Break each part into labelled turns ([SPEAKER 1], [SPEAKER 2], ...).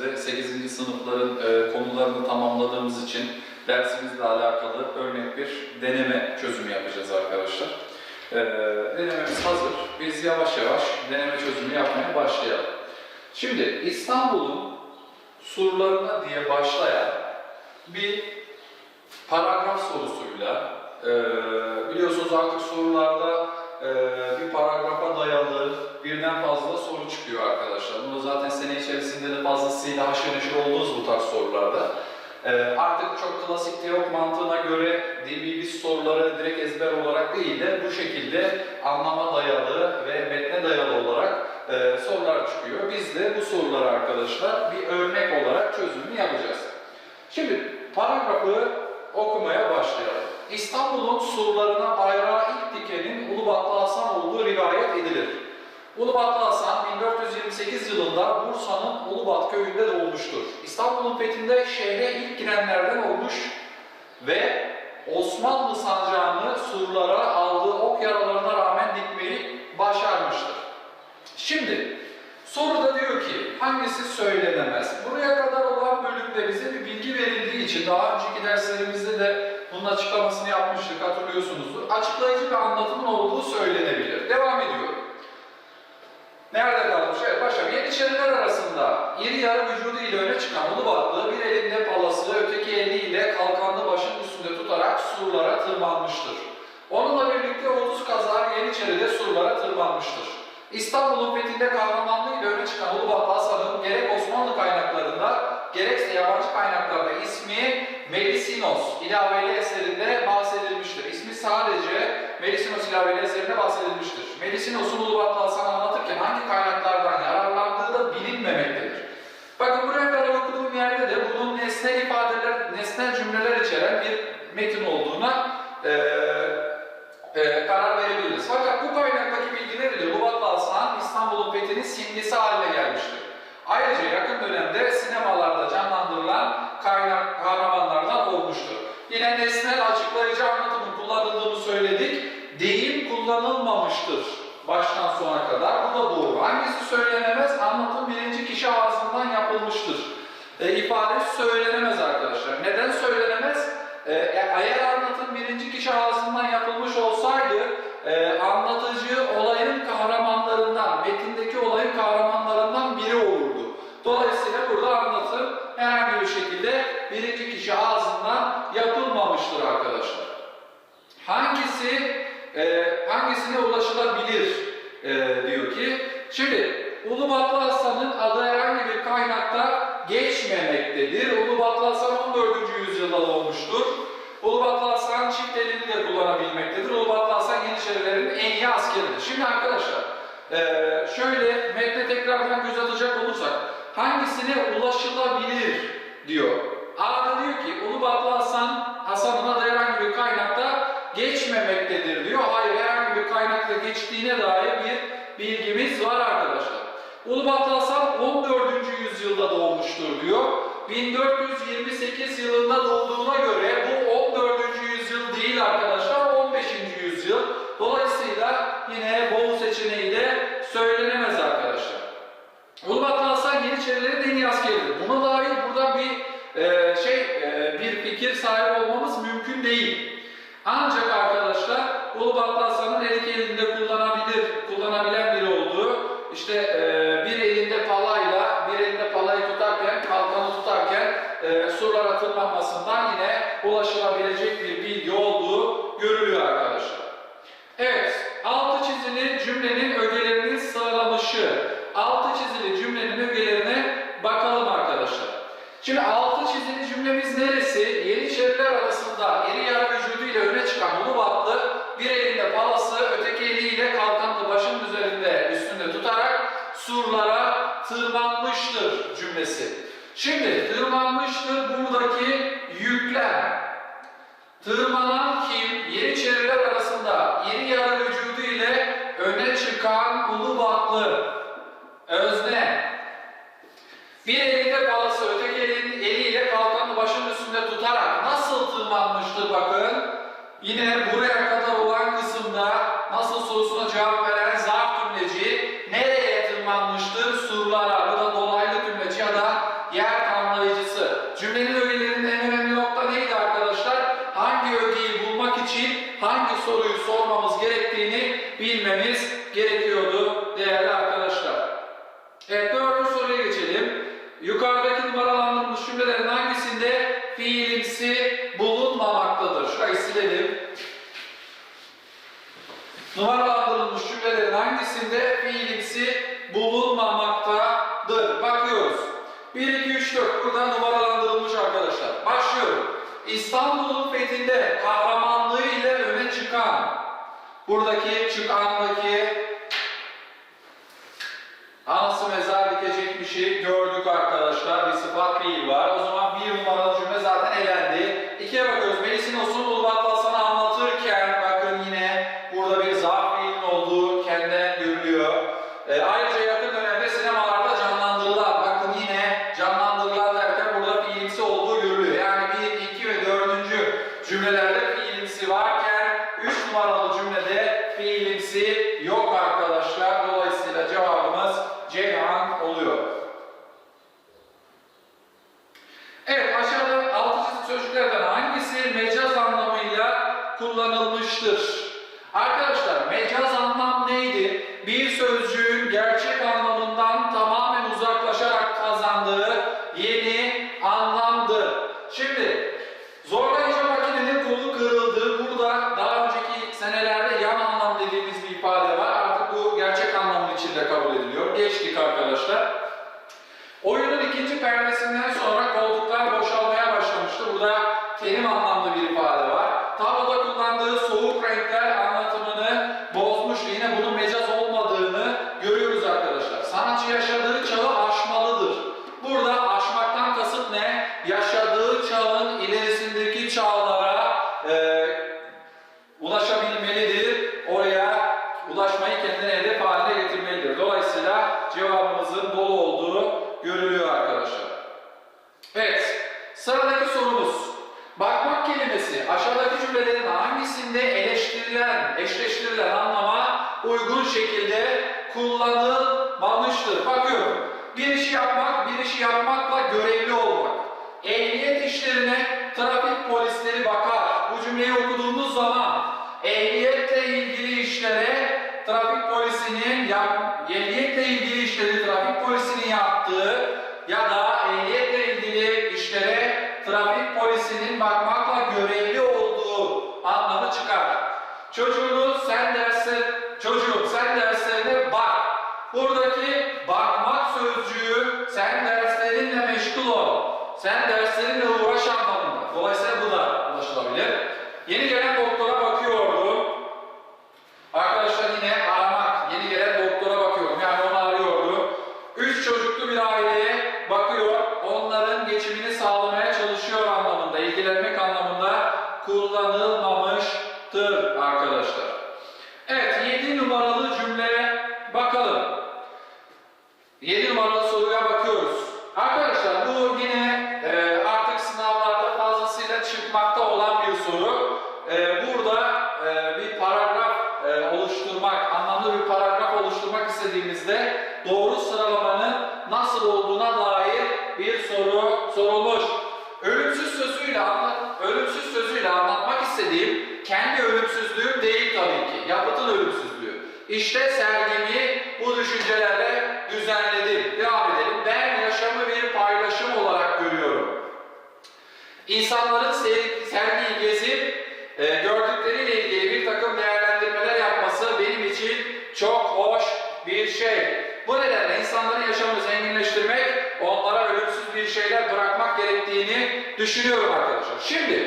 [SPEAKER 1] dersimizde 8. sınıfların e, konularını tamamladığımız için dersimizle alakalı örnek bir deneme çözümü yapacağız arkadaşlar. E, denememiz hazır. Biz yavaş yavaş deneme çözümü yapmaya başlayalım. Şimdi İstanbul'un surlarına diye başlayan bir paragraf sorusuyla e, biliyorsunuz artık sorularda e, bir paragrafa dayalı birden fazla soru çıkıyor arkadaşlar. Bunu zaten sene içerisinde de fazlasıyla haşır neşir oldunuz bu tarz sorularda. E, artık çok klasik teok mantığına göre bilgisi soruları direkt ezber olarak değil de bu şekilde anlama dayalı ve metne dayalı olarak e, sorular çıkıyor. Biz de bu soruları arkadaşlar bir örnek olarak çözümünü yapacağız. Şimdi paragrafı okumaya başlayalım. İstanbul'un surlarına bayrağı ilk dikenin Ulubatlı Hasan olduğu rivayet edilir. Ulubatlı Hasan 1428 yılında Bursa'nın Ulubat köyünde doğmuştur. İstanbul'un fethinde şehre ilk girenlerden olmuş ve Osmanlı sancağını surlara aldığı ok yaralarına rağmen dikmeyi başarmıştır. Şimdi soruda diyor ki hangisi söylenemez? Buraya kadar olan bölümde bize bir bilgi verildiği için daha önceki derslerimizde de bunun açıklamasını yapmıştık hatırlıyorsunuzdur. Açıklayıcı bir anlatımın olduğu söylenebilir. Devam ediyorum. Nerede kalmış? Evet başlayalım. Yeniçeriler arasında iri yarı vücudu ile öne çıkan Ulubatlı bir elinde palası, öteki eliyle kalkanlı başın üstünde tutarak surlara tırmanmıştır. Onunla birlikte 30 kazar Yeniçeri de surlara tırmanmıştır. İstanbul'un fethinde kahramanlığıyla öne çıkan Ulubatlı Hasan'ın gerek Osmanlı kaynaklarında gerekse yabancı kaynaklarda ismi Melisinos ilaveli eserinde bahsedilmiştir. İsmi sadece Melisinos ilaveli eserinde bahsedilmiştir. Melisinos'un Ulubatlı Hasan anlatırken hangi kaynaklardan yararlandığı da bilinmemektedir. Bakın buraya kadar okuduğum yerde de bunun nesnel ifadeler, nesnel cümleler içeren bir metin olduğuna eee e, karar verebiliriz. Fakat bu kaynaktaki bilgiler ile Ulubatlı Hasan İstanbul'un fethinin simgesi haline gelmiştir. Ayrıca yakın dönemde sinemalarda canlandırılan kaynak kahramanlardan olmuştur. Yine nesnel açıklayıcı anlatımın kullanıldığını söyledik. Deyim kullanılmamıştır baştan sona kadar. Bu da doğru. Hangisi söylenemez? Anlatım birinci kişi ağzından yapılmıştır. E, ifade söylenemez arkadaşlar. Neden söylenemez? Ee, eğer anlatım birinci kişi ağzından yapılmış olsaydı e, anlatıcı olayın kahramanlarından, metindeki olayın kahramanlarından biri olurdu. Dolayısıyla burada anlatım herhangi bir şekilde birinci kişi ağzından yapılmamıştır arkadaşlar. Hangisi e, hangisine ulaşılabilir e, diyor ki. Şimdi Ulubatlı Hasan'ın adı herhangi bir kaynakta geçmemektedir. Ulubatlı Hasan 14. yüzyılda doğmuştur. Ulubatlı Hasan çift elini de kullanabilmektedir. Ulubatlı Hasan Yeniçerilerin askeridir. Şimdi arkadaşlar eee, şöyle metne tekrardan göz atacak olursak hangisine ulaşılabilir diyor. A'da diyor ki Ulubatlı Hasan Hasan'ın adı herhangi bir kaynakta geçmemektedir diyor. Hayır herhangi bir kaynakta geçtiğine dair bir bilgimiz var arkadaşlar. Ulubatlı Hasan 14. yüzyılda doğmuştur diyor. 1428 yılında doğduğuna göre bu 14. yüzyıl değil arkadaşlar 15. yüzyıl. Dolayısıyla yine Bolu seçeneği de söylenemez arkadaşlar. Ulubatlı Hasan Yeniçerilerin en iyi askeridir. Buna dair burada bir e, şey e, bir fikir sahibi olmamız mümkün değil. Ancak hangisinde fiilimsi bulunmamaktadır? Bakıyoruz. 1, 2, 3, 4. Buradan numaralandırılmış arkadaşlar. Başlıyorum. İstanbul'un fethinde kahramanlığı ile öne çıkan buradaki çıkandaki trafik polisinin bakma insanların sergiyi gezip e, gördükleriyle ilgili bir takım değerlendirmeler yapması benim için çok hoş bir şey. Bu nedenle insanların yaşamını zenginleştirmek, onlara ölümsüz bir şeyler bırakmak gerektiğini düşünüyorum arkadaşlar. Şimdi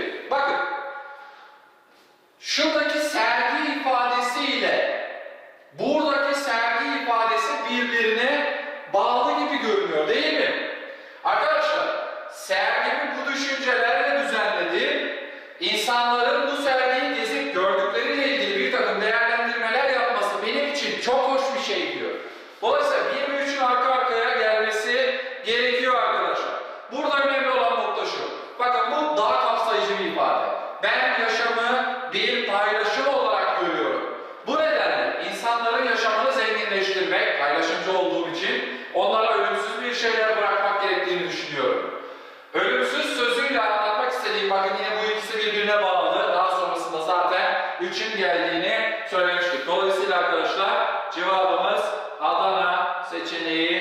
[SPEAKER 1] question is,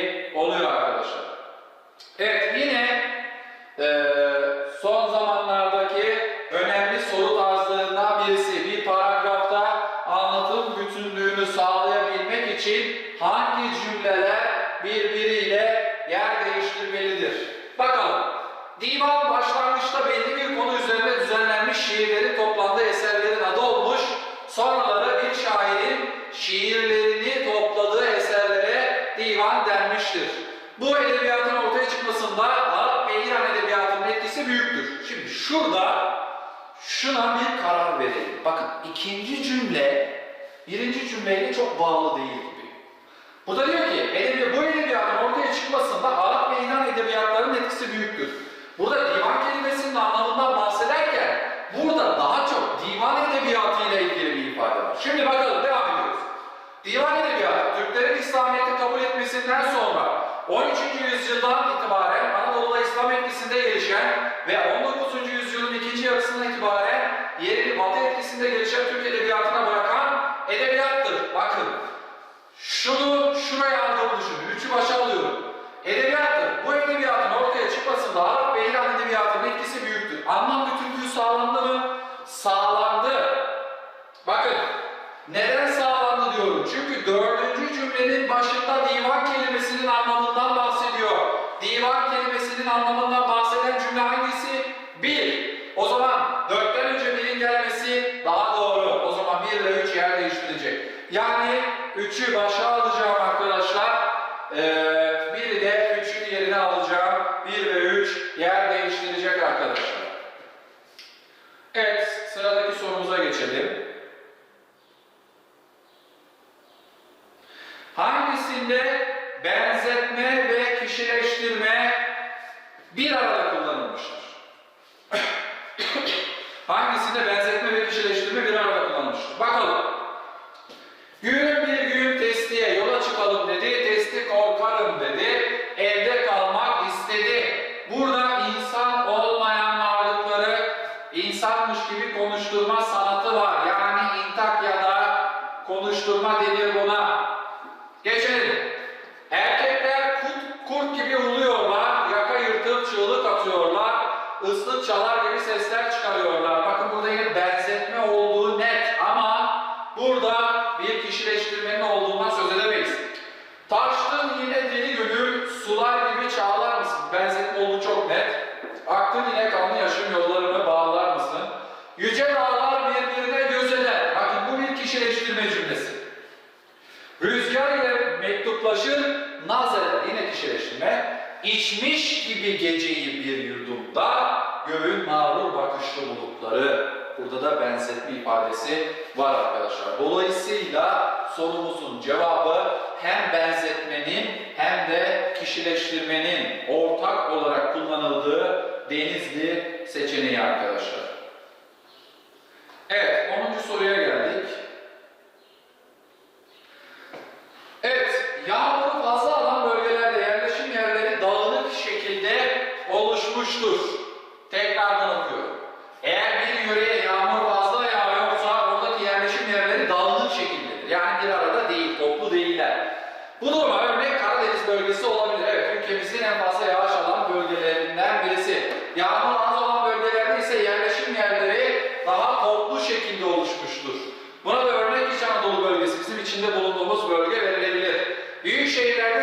[SPEAKER 1] etkisinden sonra 13. yüzyıldan itibaren Anadolu'da İslam etkisinde gelişen ve 19. yüzyılın ikinci yarısından itibaren yerini Batı etkisinde gelişen Türk edebiyatına bırakan edebiyattır. Bakın, şunu şuraya aldığımı düşünün, üçü başa alıyorum. Edebiyattır. Bu edebiyatın ortaya çıkmasında Arap ve İran edebiyatının etkisi büyüktür. Anlam bütünlüğü sağlandı mı? Sağlandı. Bakın, neden sözcüğünün anlamından bahseden cümle hangisi? Bir. O zaman dörtten önce birin gelmesi daha doğru. O zaman bir ile üç yer değiştirecek. Yani üçü baş konuşturma sanatı var. Yani intakya'da konuşturma denir buna. geceyi bir yudumda göğün mağrur bakışlı bulutları. Burada da benzetme ifadesi var arkadaşlar. Dolayısıyla sorumuzun cevabı hem benzetmenin hem de kişileştirmenin ortak olarak kullanıldığı Denizli seçeneği arkadaşlar. Evet, 10. soruya şeylerden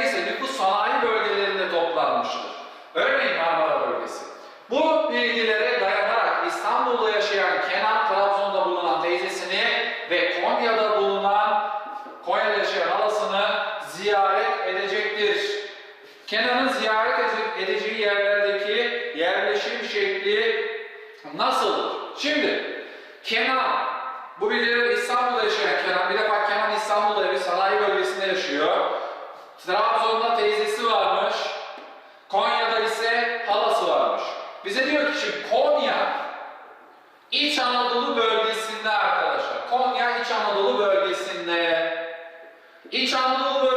[SPEAKER 1] شعوب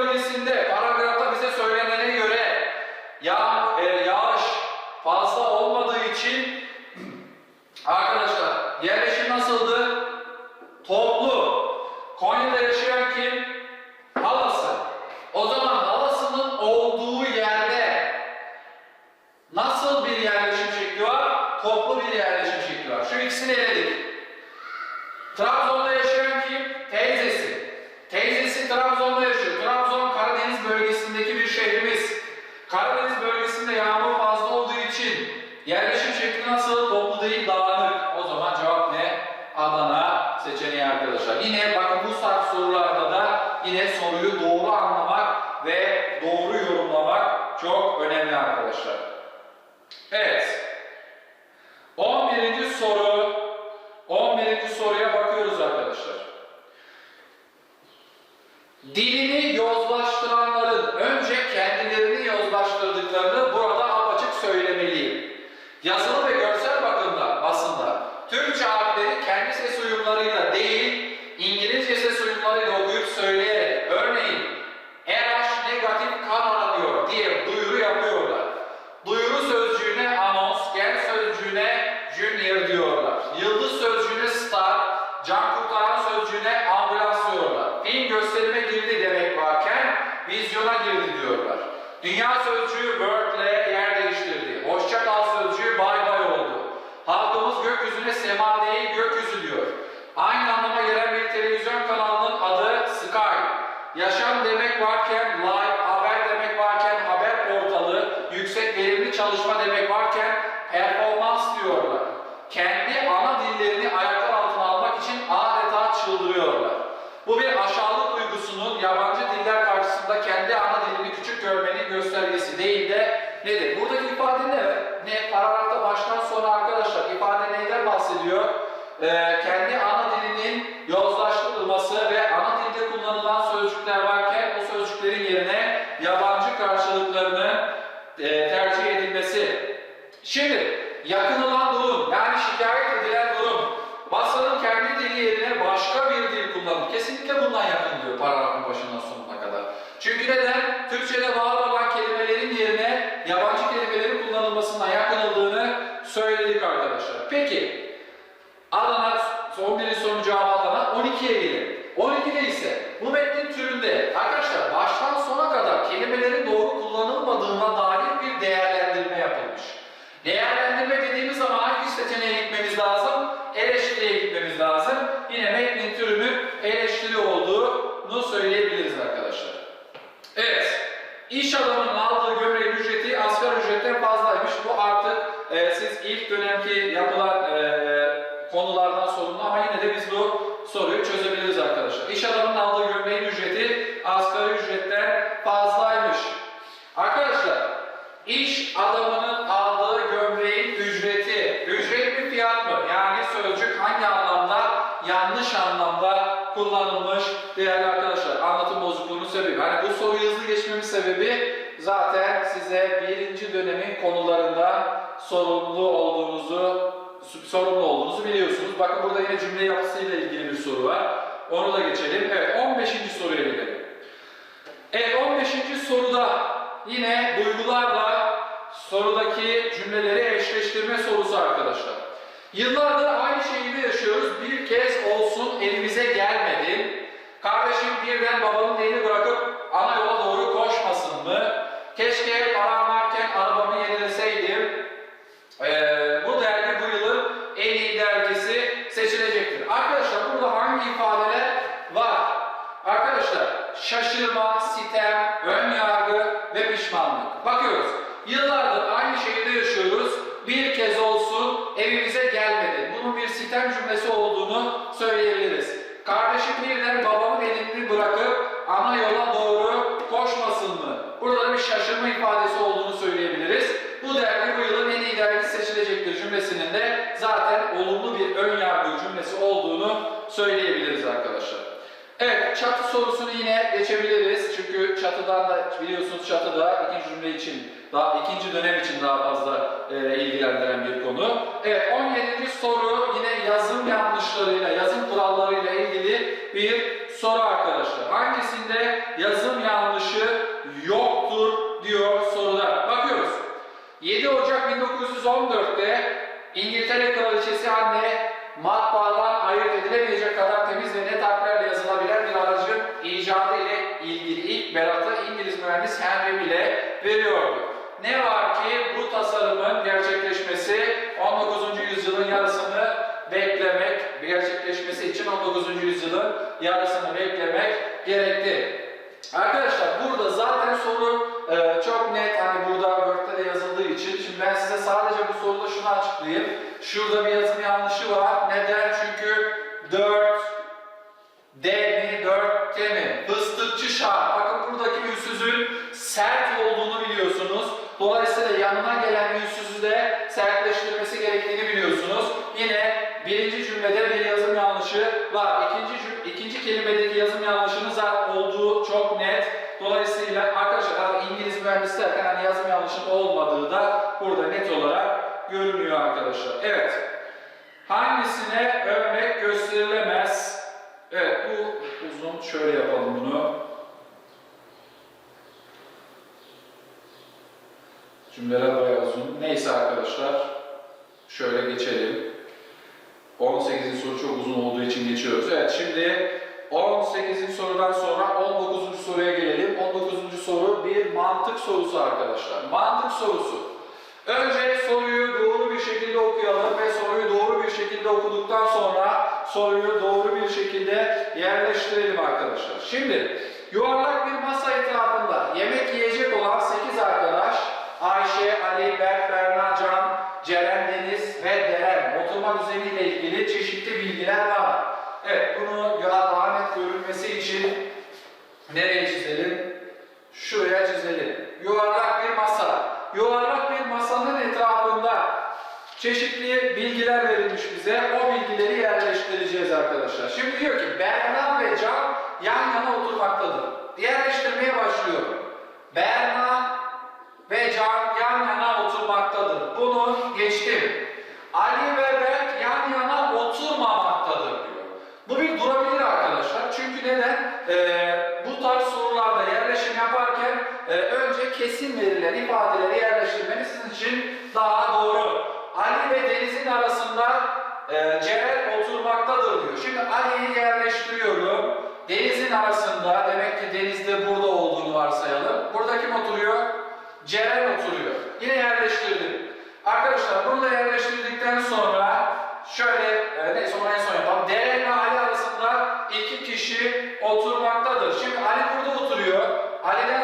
[SPEAKER 1] çok önemli arkadaşlar. Evet. Gökyüzüne sema değil gökyüzü diyor. Aynı anlama gelen bir televizyon kanalının adı Sky. Yaşam demek varken live, haber demek varken haber portalı, yüksek verimli çalışma demek varken performans diyorlar. Kendi ana dillerini ayaklar altına almak için adeta çıldırıyorlar. Bu bir aşağılık duygusunun yabancı diller karşısında kendi ana dilini küçük görmenin göstergesi değil de nedir? Buradaki ifade ne? Ne? Paragrafta baştan sona arkadaşlar ifade neyden bahsediyor? Ee, kendi ana dilinin yozlaştırılması ve ana dilde kullanılan sözcükler varken o sözcüklerin yerine yabancı karşılıklarını e, tercih edilmesi. Şimdi yakınılan durum yani şikayet edilen durum masanın kendi dili yerine başka bir dil kullanır. Kesinlikle bundan yakın diyor paragrafın başından sonuna kadar. Çünkü neden? Türkçe'de var olan kelimelerin yerine yabancı kelimelerin kullanılmasından yakınıldığını söyledik arkadaşlar. Peki Adana, son bir sorunun cevabı Adana, 12'ye gelelim. 12'de ise bu metnin türünde arkadaşlar baştan sona kadar kelimelerin doğru kullanılmadığına dair bir değerlendirme yapılmış. Değerlendirme dediğimiz zaman hangi seçeneğe gitmemiz lazım? Eleştiriye gitmemiz lazım. Yine metnin türünün eleştiri olduğunu söyleyebiliriz arkadaşlar. Evet. İş adamının aldığı gömleğin ücreti asgari ücretten fazlaymış. Bu artık e, siz ilk dönemki yapılan e, sorumlu ama yine de biz bu soruyu çözebiliriz arkadaşlar. İş adamının aldığı gömleğin ücreti asgari ücretten fazlaymış. Arkadaşlar, iş adamının aldığı gömleğin ücreti, ücret mi fiyat mı? Yani sözcük hangi anlamda, yanlış anlamda kullanılmış değerli arkadaşlar. Anlatım bozukluğunun sebebi. Hani bu soruyu hızlı geçmemin sebebi zaten size birinci dönemin konularında sorumlu olduğunuzu sorumlu olduğunuzu biliyorsunuz. Bakın burada yine cümle yapısıyla ilgili bir soru var. Onu da geçelim. Evet 15. soruya gidelim. Evet 15. soruda yine duygularla sorudaki cümleleri eşleştirme sorusu arkadaşlar. Yıllardır aynı şehirde yaşıyoruz. Bir kez olsun elimize gelmedi. Kardeşim birden babamın elini bırakıp ana yola doğru koşmasın mı? Keşke param varken arabamı yenileseydim. Ee, bu dergi bu yılın en iyi dergisi seçilecektir. Arkadaşlar burada hangi ifadeler var? Arkadaşlar şaşırma, sitem, ön yargı ve pişmanlık. Bakıyoruz. Yıllardır aynı şehirde yaşıyoruz. Bir kez olsun evimize gelmedi. Bunun bir sitem cümlesi olduğunu söyleyebiliriz. Kardeşim birden babamın elini bırakıp ana yola doğru koşmasın mı? Burada da bir şaşırma ifadesi olduğunu söyleyebiliriz. Bu dergi bu yılın en iyi dergisi seçilecektir cümlesinin de zaten olumlu bir ön yargı cümlesi olduğunu söyleyebiliriz arkadaşlar. Evet, çatı sorusunu yine geçebiliriz. Çünkü çatıdan da biliyorsunuz çatıda ikinci cümle için, daha ikinci dönem için daha fazla e, ilgilendiren bir konu. Evet, 17. soru yine yazım yanlışlarıyla, yazım kurallarıyla ilgili bir soru arkadaşlar. Hangisinde yazım yanlışı yoktur diyor soruda. Bakıyoruz. 7 Ocak 1914'te İngiltere Kraliçesi Anne matbaadan ayırt edilemeyecek kadar temiz ve net harflerle ilk beratı İngiliz mühendis Henry bile veriyordu. Ne var ki bu tasarımın gerçekleşmesi 19. yüzyılın yarısını beklemek, gerçekleşmesi için 19. yüzyılın yarısını beklemek gerekti. Arkadaşlar burada zaten soru e, çok net hani burada Word'de de yazıldığı için şimdi ben size sadece bu soruda şunu açıklayayım. Şurada bir yazım yanlışı var. Neden? Çünkü 4 D mi 4 T mi? Fıstıkçı şah. Bakın buradaki ünsüzün sert olduğunu biliyorsunuz. Dolayısıyla yanına gelen ünsüzü de sertleştirmesi gerektiğini biliyorsunuz. Yine birinci cümlede bir yazım yanlışı var. İkinci, cüm- ikinci kelimedeki yazım yanlışının zaten olduğu çok net. Dolayısıyla arkadaşlar hani İngiliz mühendisi derken hani yazım yanlışının olmadığı da burada net olarak görünüyor arkadaşlar. Evet. Hangisine örnek gösterilemez? Evet bu uzun. Şöyle yapalım bunu. Uzun. Neyse arkadaşlar. Şöyle geçelim. 18. soru çok uzun olduğu için geçiyoruz. Evet şimdi 18. sorudan sonra 19. soruya gelelim. 19. soru bir mantık sorusu arkadaşlar. Mantık sorusu. Önce soruyu doğru bir şekilde okuyalım ve soruyu doğru bir şekilde okuduktan sonra soruyu doğru bir şekilde yerleştirelim arkadaşlar. Şimdi yuvarlak bir masa etrafında yemek yiyecek olan 8 arkadaş Ayşe, Ali, Berk, Berna, Can, Ceren, Deniz ve Deren oturma düzeniyle ilgili çeşitli bilgiler var. Evet bunu daha net görülmesi için nereye çizelim? Şuraya çizelim. Yuvarlak bir masa. Yuvarlak bir masanın etrafında çeşitli bilgiler verilmiş bize. O bilgileri yerleştireceğiz arkadaşlar. Şimdi diyor ki Berna ve Can yan yana oturmaktadır. Yerleştirmeye başlıyorum. Berna ve Can yan yana oturmaktadır. Bunu geçtim. Ali ve Berk yan yana oturmamaktadır diyor. Bu bir durabilir arkadaşlar. Çünkü neden? Ee, bu tarz sorularda yerleşim yaparken e, önce kesin verilen ifadeleri yerleştirmeniz sizin için daha doğru. Ali ve Deniz'in arasında e, Ceren oturmaktadır diyor. Şimdi Ali'yi yerleştiriyorum. Deniz'in arasında, demek ki Deniz de burada olduğunu varsayalım. Burada kim oturuyor? Ceren oturuyor. Yine yerleştirdim. Arkadaşlar bunu da yerleştirdikten sonra şöyle, e, neyse onu en son yapalım. Deren ve Ali arasında iki kişi oturmaktadır. Şimdi Ali burada oturuyor. Ali'den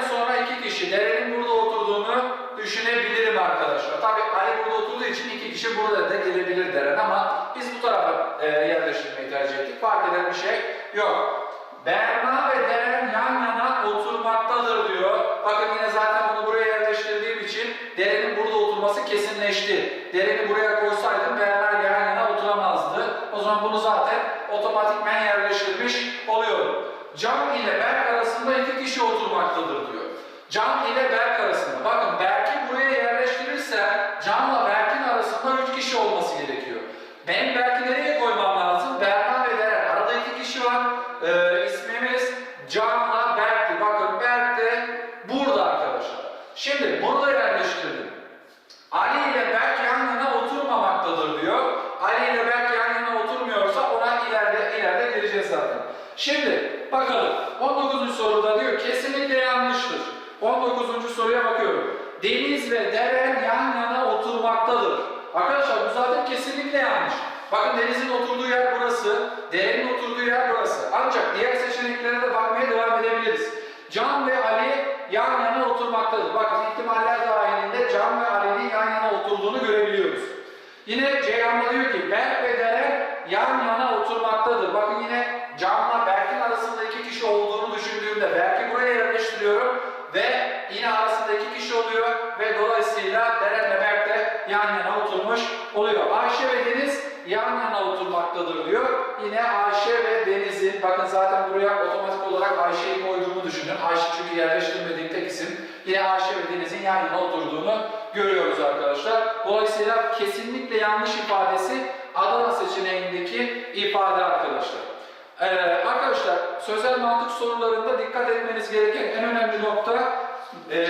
[SPEAKER 1] John buraya yerleştiriyorum ve yine arasında iki kişi oluyor ve dolayısıyla Deren ve Berk de yan yana oturmuş oluyor. Ayşe ve Deniz yan yana oturmaktadır diyor. Yine Ayşe ve Deniz'in, bakın zaten buraya otomatik olarak Ayşe'yi koyduğumu düşünün. Ayşe çünkü yerleştirmediğim tek isim. Yine Ayşe ve Deniz'in yan yana oturduğunu görüyoruz arkadaşlar. Dolayısıyla kesinlikle yanlış ifadesi Adana seçeneğindeki ifade arkadaşlar. Ee, arkadaşlar sözel mantık sorularında dikkat etmeniz gereken en önemli nokta e,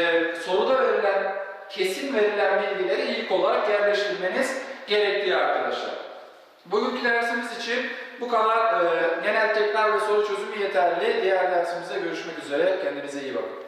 [SPEAKER 1] soruda verilen kesin verilen bilgileri ilk olarak yerleştirmeniz gerektiği arkadaşlar. Bugünkü dersimiz için
[SPEAKER 2] bu kadar e, genel tekrar ve soru çözümü yeterli. Diğer dersimizde görüşmek üzere. Kendinize iyi bakın.